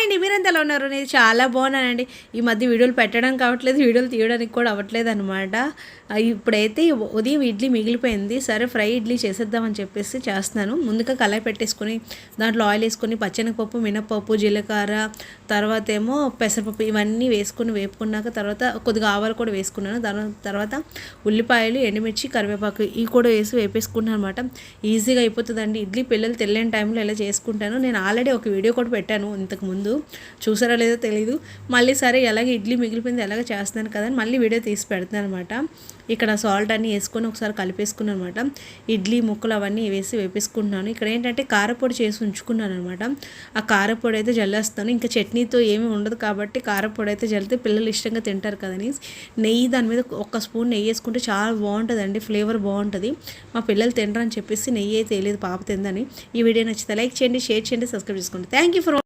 అండి మీరెంతలో ఎలా ఉన్నారు? నేను చాలా బాగున్నానండి. ఈ మధ్య వీడియోలు పెట్టడం కావట్లేదు వీడియోలు తీయడానికి కూడా అవ్వట్లేదు అనమాట ఇప్పుడైతే ఉదయం ఇడ్లీ మిగిలిపోయింది. సరే ఫ్రై ఇడ్లీ చేసేద్దామని చెప్పేసి చేస్తున్నాను. ముందుగా కళాయి పెట్టేసుకొని దాంట్లో ఆయిల్ వేసుకొని పచ్చెనగపప్పు మినపప్పు జీలకర్ర తర్వాత ఏమో పెసరపప్పు ఇవన్నీ వేసుకొని వేపుకున్నాక తర్వాత కొద్దిగా ఆవాలు కూడా వేసుకున్నాను. దాని తర్వాత ఉల్లిపాయలు ఎండుమిర్చి కరివేపాకు ఇవి కూడా వేసి వేపేసుకున్నాను అనమాట ఈజీగా అయిపోతుందండి. ఇడ్లీ పిల్లలు తెలియని టైంలో ఇలా చేసుకుంటాను. నేను ఆల్రెడీ ఒక వీడియో కూడా పెట్టాను ఇంతకు ముందు. చూసారో లేదో తెలియదు మళ్ళీ సరే ఎలాగ ఇడ్లీ మిగిలిపోయింది ఎలాగ చేస్తున్నాను కదా అని మళ్ళీ వీడియో తీసి పెడతాను అనమాట ఇక్కడ సాల్ట్ అన్నీ వేసుకొని ఒకసారి కలిపేసుకున్నాను అనమాట ఇడ్లీ ముక్కలు అవన్నీ వేసి వేపేసుకుంటున్నాను. ఇక్కడ ఏంటంటే కారపొడి చేసి ఉంచుకున్నాను అనమాట ఆ కారపొడి అయితే జల్లేస్తాను. ఇంకా చట్నీతో ఏమీ ఉండదు కాబట్టి కారపొడి అయితే జల్లితే పిల్లలు ఇష్టంగా తింటారు కదని నెయ్యి దాని మీద ఒక స్పూన్ నెయ్యి వేసుకుంటే చాలా బాగుంటుందండి. ఫ్లేవర్ బాగుంటుంది. మా పిల్లలు తినరని చెప్పేసి నెయ్యి అయితే వేయలేదు పాప తిందని. ఈ వీడియో నచ్చితే లైక్ చేయండి షేర్ చేయండి సబ్స్క్రైబ్ చేసుకోండి. Thank you for